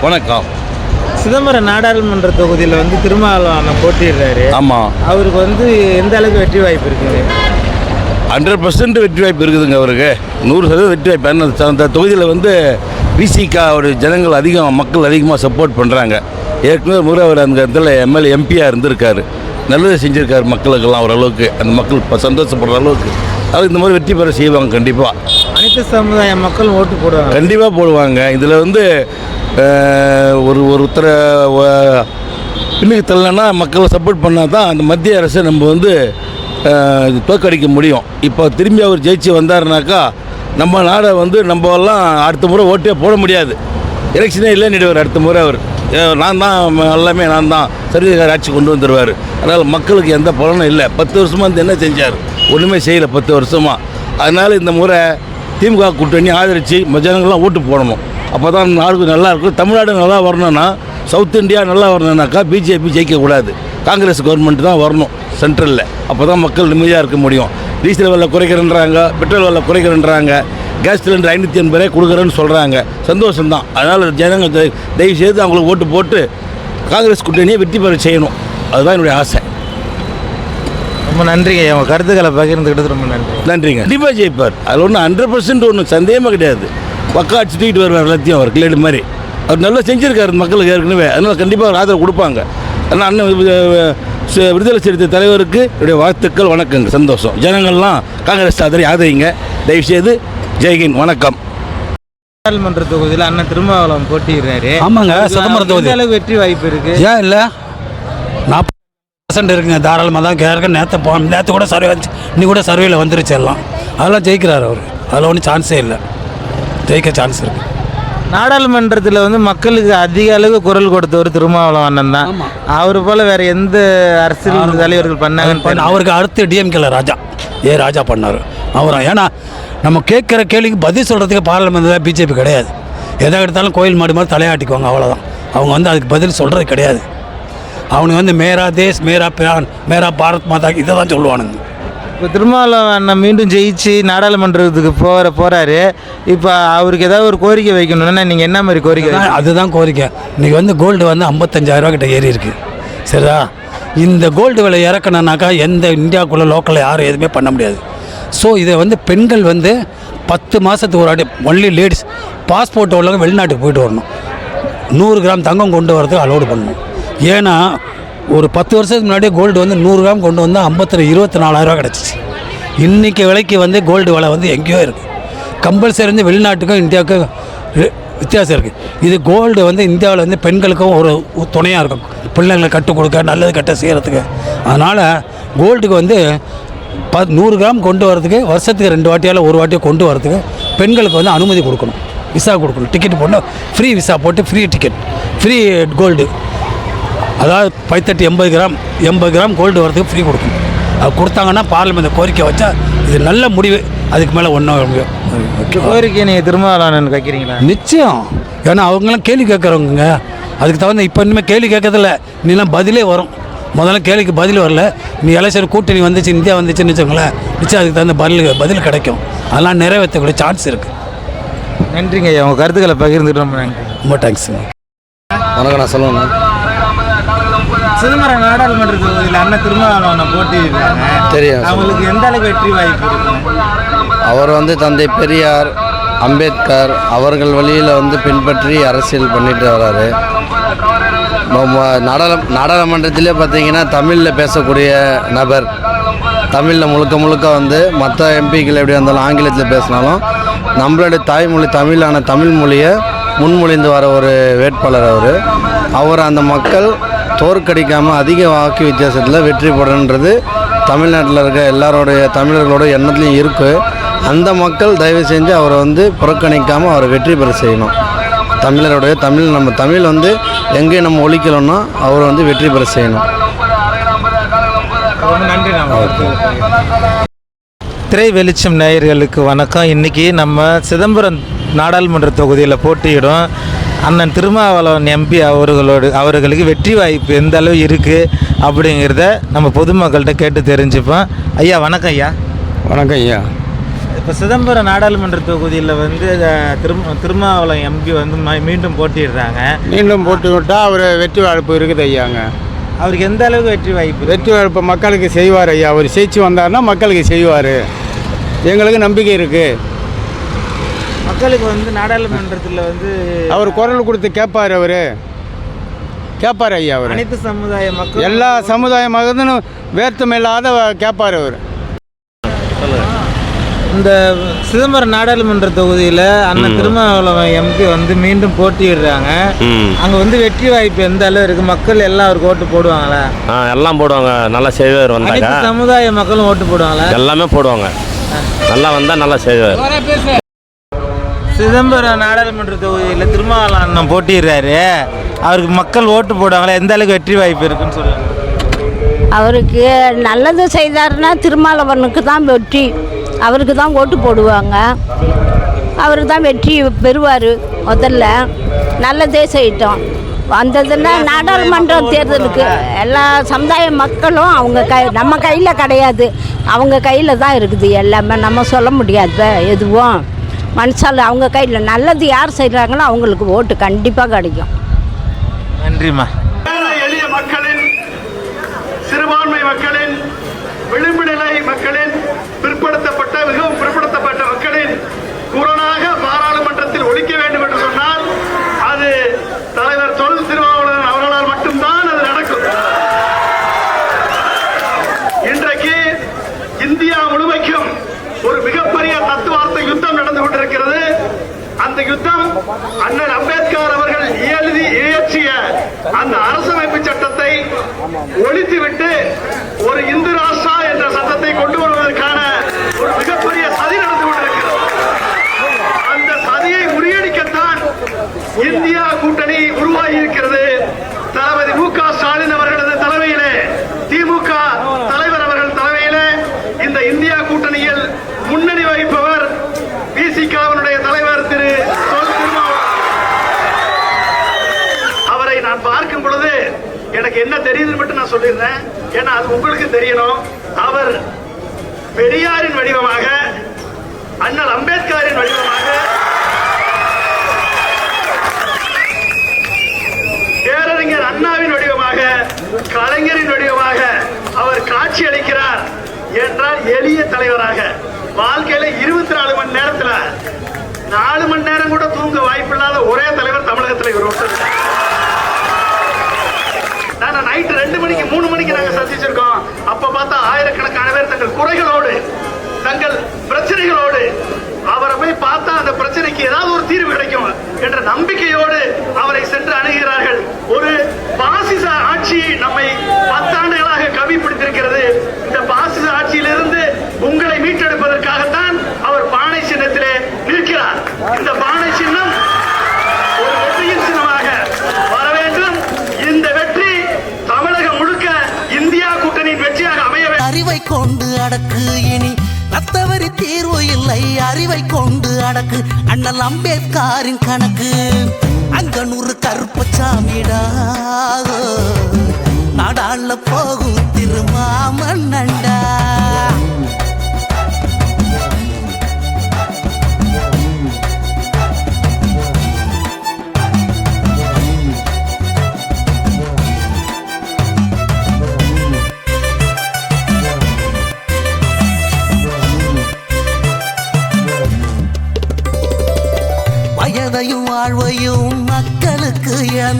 வணக்கம். சிதம்பரம் நாடாளுமன்ற தொகுதியில் வந்து திருமாவளவன் போட்டிடுறாரு ஆமாம் அவருக்கு வந்து எந்த அளவுக்கு வெற்றி வாய்ப்பு இருக்குது? ஹண்ட்ரட் பர்சன்ட் வெற்றி வாய்ப்பு இருக்குதுங்க அவருக்கு. நூறு சதவீதம் வெற்றி வாய்ப்பு. அந்த- தொகுதியில் வந்து பிசிகாவோட ஜனங்கள் அதிகம் மக்கள் அதிகமாக சப்போர்ட் பண்ணுறாங்க ஏற்கனவே முறை அவர் அந்த இடத்துல எம்எல்ஏ எம்பியாக இருந்திருக்காரு. நல்லது செஞ்சுருக்காரு மக்களுக்கெல்லாம் ஓரளவுக்கு. அந்த மக்கள் இப்போ சந்தோஷப்படுற அளவுக்கு. அவர் இந்த மாதிரி வெற்றி பெற செய்வாங்க கண்டிப்பாக அனைத்து சமுதாய மக்கள் ஓட்டு போடுவாங்க. கண்டிப்பாக போடுவாங்க. இதில் வந்து ஒரு ஒருத்தரை பின்னுக்கு தள்ளனா மக்களை சப்போர்ட் பண்ணால் தான் அந்த மத்திய அரசை நம்ம வந்து இது தோற்கடிக்க முடியும். இப்போ திரும்பி அவர் ஜெயிச்சு வந்தாருனாக்கா நம்ம நாடை வந்து நம்ம எல்லாம் அடுத்த முறை ஓட்டே போட முடியாது. எலெக்ஷனே இல்லைன்னுடுவார் அடுத்த முறை அவர். நான் தான் எல்லாமே நான் தான் சர்வீகார ஆட்சி கொண்டு வந்துடுவார் அதனால் மக்களுக்கு எந்த பலனும் இல்லை. பத்து வருஷமாக வந்து என்ன செஞ்சார்? ஒன்றுமே செய்யலை பத்து வருஷமாக அதனால் இந்த முறை திமுக கூட்டணி ஆதரித்து ஜனங்கள்லாம் ஓட்டு போடணும். அப்போ தான் நாடு நல்லா இருக்கும். தமிழ்நாடு நல்லா வரணும்னா சவுத் இந்தியா நல்லா வரணும்னாக்கா பிஜேபி ஜெயிக்கக்கூடாது. காங்கிரஸ் கவர்மெண்ட் தான் வரணும் சென்ட்ரலில். அப்போ தான் மக்கள் நிம்மதியாக இருக்க முடியும். டீசல் விலை குறைக்கிறேன்றாங்க பெட்ரோல் விலை குறைக்கிறேன்றாங்க கேஸ் சிலிண்டர் ஐநூற்றி எண்பது ரூபாய் கொடுக்குறேன்னு சொல்கிறாங்க சந்தோஷம்தான். அதனால் ஜனங்கள் தய- தயவு செய்து அவங்களுக்கு ஓட்டு போட்டு காங்கிரஸ் கூட்டணியை வெற்றி பெற செய்யணும். அதுதான் என்னுடைய ஆசை. ரொம்ப நன்றிங்க. உங்கள் கருத்துக்களை பகிர்ந்துக்கிட்டது ரொம்ப நன்றி. நன்றிங்க. கண்டிப்பாக ஜெயிப்பார். அதில் ஒன்றும் ஹண்ட்ரட் பர்சன்ட் ஒன்றும் சந்தேகமே கிடையாது. பக்கா அடிச்சு தூக்கிட்டு வருவார் எல்லாத்தையும் அவர் கிளேடு மாதிரி. அவர் நல்லா செஞ்சுருக்காரு மக்களுக்கு ஏற்கனவே. அதனால் கண்டிப்பாக அவர் ஆதரவு கொடுப்பாங்க. அதனால் அண்ணன் விடுதலை சிறுத்தை தலைவருக்கு என்னுடைய வாழ்த்துக்கள் வணக்கங்க சந்தோஷம். ஜனங்கள்லாம் காங்கிரஸ் ஆதரவை ஆதரிங்க. தயவுசெய்து ஜெய்ஹிந்த் வணக்கம். நாடாளுமன்ற தொகுதியில் அண்ணன் திருமாவளவன் போட்டிடுறாரு ஆமாங்க, சிதம்பரம் தொகுதி. அளவுக்கு வெற்றி வாய்ப்பு இருக்கு? ஏன் இல்லை? நாற்பது பர்சன்ட் இருக்குங்க தாராளமாக தான். கேட்க நேற்று போ நேற்று கூட சர்வே வந்துச்சு. இன்னைக்கு கூட சர்வேல வந்துருச்சு எல்லாம். அதெல்லாம் ஜெயிக்கிறார் அவர். அதில் ஒன்றும் சான்ஸே இல்லை. ஜெயிக்க சான்ஸ் இருக்குது நாடாளுமன்றத்தில் வந்து மக்களுக்கு அதிக அளவு குரல் கொடுத்தவர் திருமாவளவன் அண்ணன் தான். அவர் போல வேற எந்த அரசியல் தலைவர்கள் பண்ணாங்கன்னு. அவருக்கு அடுத்து டிஎம்கேல ராஜா. ஏ ராஜா பண்ணார். அவர். ஏன்னா நம்ம கேட்குற கேள்விக்கு பதில் சொல்கிறதுக்கு பார்லிமெண்ட்டில் பிஜேபி கிடையாது. எதை எடுத்தாலும் கோயில் மாடு மாதிரி தலையாட்டிக்குவாங்க அவ்வளோதான் அவங்க வந்து அதுக்கு பதில் சொல்கிறது கிடையாது. அவனுக்கு வந்து மேரா தேஸ் மேரா பிரான் மேரா பாரத் மாதா இதை தான் சொல்லுவானுங்க. இப்போ திருமாவளவன் மீண்டும் ஜெயிச்சு நாடாளுமன்றத்துக்கு போகிற போகிறாரு இப்போ அவருக்கு ஏதாவது ஒரு கோரிக்கை வைக்கணும்னா நீங்கள் என்ன மாதிரி கோரிக்கை அதுதான் கோரிக்கை. இன்றைக்கி வந்து கோல்டு வந்து 55000 ரூபா கிட்ட ஏறி இருக்கு. சரிதா? இந்த கோல்டு விலை இறக்கணுனாக்கா எந்த இந்தியாவுக்குள்ளே லோக்கலில் யாரும் எதுவுமே பண்ண முடியாது. ஸோ இதை வந்து பெண்கள் வந்து பத்து மாதத்துக்கு ஒரு வாட்டி ஒன்லி லேடிஸ் பாஸ்போர்ட் உள்ளவங்க வெளிநாட்டுக்கு போயிட்டு வரணும். நூறு கிராம் தங்கம் கொண்டு வரதுக்கு அலோடு பண்ணணும். ஏன்னா ஒரு பத்து வருஷத்துக்கு முன்னாடியே கோல்டு வந்து நூறு கிராம் கொண்டு வந்தால் ஐம்பத்தி இருபத்தி நாலாயிரரூவா கிடச்சிச்சு. இன்றைக்கி விலைக்கு வந்து கோல்டு விலை வந்து எங்கேயோ இருக்குது கம்பல்சரி வந்து வெளிநாட்டுக்கும் இந்தியாவுக்கும் வித்தியாசம் இருக்குது இது கோல்டு வந்து இந்தியாவில் வந்து பெண்களுக்கும் ஒரு துணையாக இருக்கும். பிள்ளைங்களை கற்றுக் கொடுக்க நல்லது கட்ட செய்கிறதுக்கு அதனால் கோல்டுக்கு வந்து ப நூறு கிராம் கொண்டு வரதுக்கு வருஷத்துக்கு ரெண்டு வாட்டியால் ஒரு வாட்டியோ கொண்டு வரதுக்கு பெண்களுக்கு வந்து அனுமதி கொடுக்கணும். விசா கொடுக்கணும். டிக்கெட் போட்டு ஃப்ரீ விசா போட்டு ஃப்ரீ டிக்கெட் ஃப்ரீ கோல்டு அதாவது பைத்தட்டு எண்பது கிராம் எண்பது கிராம் கோல்டு வரதுக்கு ஃப்ரீ கொடுக்கணும். அது கொடுத்தாங்கன்னா பார்லிமெண்ட் கோரிக்கை வச்சா இது நல்ல முடிவு. அதுக்கு மேலே ஒன்றும் இந்த கோரிக்கையை நீங்கள் திருமாவளவன் வைக்கிறீங்களா? நிச்சயம். ஏன்னா அவங்களாம் கேள்வி கேட்குறவங்க அதுக்கு தகுந்த இப்போ இனிமேல் கேள்வி கேட்கறதில்ல. நீலாம் பதிலே வரும். முதல்ல கேள்விக்கு பதில் வரல. நீ எலெக்ஷன் கூட்டணி வந்துச்சு இந்தியா வந்துச்சுன்னு வச்சுக்கோங்களேன். நிச்சயம் அதுக்கு தகுந்த பதில் பதில் கிடைக்கும். அதெல்லாம் நிறைவேற்றக்கூடிய சான்ஸ் இருக்குது நன்றிங்க ஐயா. உங்கள் கருத்துக்களை பகிர்ந்துட்டு ரொம்ப ரொம்ப தேங்க்ஸுங்க வணக்கம் நான் சொல்லணும் சிதம்பரம் நாடாளுமன்ற தொகுதியில் அண்ணன் திருமாவளவனை போட்டிடுறாங்க தெரியும் அவங்களுக்கு எந்த அளவுக்கு வெற்றி வாய்ப்பு இருக்கு? அவர் வந்து தந்தை பெரியார் அம்பேத்கர் அவர்கள் வழியில் வந்து பின்பற்றி அரசியல் பண்ணிட்டு வராரு. ம- ம- நாடாள நாடாளுமன்றத்திலே பார்த்தீங்கன்னா தமிழில் பேசக்கூடிய நபர். தமிழில் முழுக்க முழுக்க வந்து மற்ற எம்பிக்கள் எப்படி இருந்தாலும் ஆங்கிலத்தில் பேசினாலும் நம்மளுடைய தாய்மொழி தமிழான தமிழ் மொழியை முன்மொழிந்து வர ஒரு வேட்பாளர் அவர். அவர் அந்த மக்கள் தோற்கடிக்காமல் அதிக வாக்கு வித்தியாசத்தில் வெற்றி பெறன்றது தமிழ்நாட்டில் இருக்க எல்லாரோடைய தமிழர்களோட எண்ணத்துலையும் இருக்குது அந்த மக்கள் தயவு செஞ்சு அவரை வந்து புறக்கணிக்காமல் அவரை வெற்றி பெற செய்யணும். தமிழருடைய தமிழ் நம்ம தமிழ் வந்து எங்கேயும் நம்ம ஒழிக்கணும்னா அவர் வந்து வெற்றி பெற செய்யணும். நன்றி திரை வெளிச்சம் நேயர்களுக்கு வணக்கம். இன்னைக்கு நம்ம சிதம்பரம் நாடாளுமன்ற தொகுதியில் போட்டியிடும். அண்ணன் திருமாவளவன் எம்பி அவர்களோடு அவர்களுக்கு வெற்றி வாய்ப்பு எந்த அளவு இருக்குது அப்படிங்கிறத நம்ம பொதுமக்கள்கிட்ட கேட்டு தெரிஞ்சுப்போம். ஐயா வணக்கம் ஐயா. வணக்கம் ஐயா. இப்போ சிதம்பரம் நாடாளுமன்ற தொகுதியில் வந்து திரும் திருமாவளம் எம்பி வந்து மீண்டும் போட்டிடுறாங்க மீண்டும் போட்டு விட்டால் அவர் வெற்றி வாய்ப்பு இருக்குது ஐயாங்க. அவருக்கு எந்த அளவுக்கு வெற்றி வாய்ப்பு? வெற்றி வாய்ப்பு மக்களுக்கு செய்வார் ஐயா. அவர் ஜெயிச்சு வந்தாருன்னா மக்களுக்கு செய்வார். எங்களுக்கு நம்பிக்கை இருக்குது மக்களுக்கு வந்து நாடாளுமன்றத்தில் வந்து அவர் குரல் கொடுத்து கேட்பார் அவர். கேட்பார் ஐயா அவர். அனைத்து சமுதாய மக்கள் எல்லா சமுதாய மகனும் வேர்த்தம் இல்லாத கேட்பார் அவர். இந்த சிதம்பரம் நாடாளுமன்ற தொகுதியில் அண்ணன் திருமாவளவன் எம்பி வந்து மீண்டும் போட்டியிடுறாங்க. அங்கே வந்து வெற்றி வாய்ப்பு எந்த அளவு இருக்கு மக்கள் எல்லாம் அவருக்கு ஓட்டு போடுவாங்களா? எல்லாம் போடுவாங்க. நல்லா செய்வார் வந்தாங்க சமுதாய மக்களும் ஓட்டு போடுவாங்களா? எல்லாமே போடுவாங்க. நல்லா வந்தால் நல்லா செய்வார் சிதம்பரம் நாடாளுமன்ற தொகுதியில் திருமாவளவன் அண்ணன் போட்டிடுறாரு அவருக்கு மக்கள் ஓட்டு போடுவாங்களா? எந்த அளவுக்கு வெற்றி வாய்ப்பு இருக்குன்னு சொல்லுங்க. அவருக்கு நல்லது செய்தாருன்னா திருமாவளவனுக்கு தான் வெற்றி. அவருக்கு தான் ஓட்டு போடுவாங்க. அவர் தான் வெற்றி பெறுவார் முதல்ல. நல்லதே செய்யட்டும். வந்ததுன்னா நாடாளுமன்ற தேர்தலுக்கு எல்லா சமுதாய மக்களும் அவங்க கை நம்ம கையில் கிடையாது. அவங்க கையில் தான் இருக்குது எல்லாமே. நம்ம சொல்ல முடியாது எதுவும். மனுஷால் அவங்க கையில் நல்லது யார் செய்கிறாங்களோ அவங்களுக்கு ஓட்டு கண்டிப்பாக கிடைக்கும். நன்றிம்மா. எளிய மக்களின் சிறுபான்மை மக்களின் விளிம்பு நிலை மக்களின் பிற்படுத்தப்பட்ட மிகவும் பிற்படுத்தப்பட்ட மக்களின் குரலாக பாராளுமன்றத்தில் ஒழிக்க வேண்டும் என்று சொன்னால் அது தலைவர் தொல் திருமாவளவன் அவர்களால் மட்டும்தான் அது நடக்கும் இன்றைக்கு இந்தியா முழுமைக்கும் ஒரு மிகப்பெரிய தத்துவார்த்த யுத்தம் நடந்து கொண்டிருக்கிறது அந்த யுத்தம் அண்ணல் அம்பேத்கர் அவர்கள் எழுதி இயற்றிய அந்த அரசமைப்பு சட்டத்தை ஒழித்துவிட்டு ஒரு இந்து ராஷ்டிரா என்ற சட்டத்தை கொண்டு வருவதற்கான ஒரு மிகப்பெரிய சதி நடந்து கொண்டிருக்கிறது அந்த சதியை முறியடிக்கத்தான் இந்தியா கூட்டணி உருவாகி இருக்கிறது தளபதி மு க ஸ்டாலின் அவர்களது தலைமையிலே திமுக தலைவர் அவர்கள் தலைமையிலே இந்த இந்தியா கூட்டணியில் முன்னணி வகிப்பவர் பிசிகாவினுடைய தலைவர் திரு தொல் திருமாவளவன் அவரை நான் பார்க்கும் பொழுது எனக்கு என்ன தெரியுதுன்னு மட்டும் நான் சொல்லிடுறேன். ஏன்னா அது உங்களுக்கு தெரியணும். அவர் பெரியாரின் வடிவமாக அண்ணல் அம்பேத்கரின் வடிவமாக பேரறிஞர் அண்ணாவின் வடிவமாக கலைஞரின் வடிவமாக அவர் காட்சி அளிக்கிறார் என்றால் எளிய தலைவராக. வாழ்க்கையில இருபத்தி நாலு மணி நேரத்துல நாலு மணி நேரம் கூட தூங்க வாய்ப்பில்லாத ஒரே தலைவர் தமிழகத்தில் இவர் ஒருத்தர் தான். நாங்க நைட்டு ரெண்டு மணிக்கு மூணு மணிக்கு நாங்க சந்திச்சிருக்கோம். அப்ப பார்த்தா ஆயிரக்கணக்கான பேர் தங்கள் குறைகளோடு தங்கள் பிரச்சனைகளோடு அவரை போய் பார்த்தா அந்த பிரச்சனைக்கு ஏதாவது ஒரு தீர்வு கிடைக்கும் என்ற நம்பிக்கையோடு அவரை சென்று அணுகிறார்கள். ஒரு பாசிச ஆட்சி நம்மை பத்தாண்டுகளாக கவி பிடித்திருக்கிறது இந்த பாசிச ஆட்சியிலிருந்து உங்களை மீட்டெடுப்பதற்கு அவர் பானை சின்னத்திலே நிற்கிறார் இந்த பானை சின்னம் ஒரு வெற்றியின் சின்னமாக வர வேண்டும் இந்த வெற்றி தமிழகம் முழுக்க இந்தியா கூட்டணியின் வெற்றியாக அமைய வேண்டும் அறிவை கொண்டு அடக்கு. இனி ரத்தவரி தீர்வு இல்லை. அறிவை கொண்டு அடக்கு. அண்ணல் அம்பேத்கரின் கணக்கு. அங்கனூர் கருப்பசாமிடா நாடாள போகும் திருமாமன்னண்டா வாழ்வையும் மக்களுக்கு இழந்து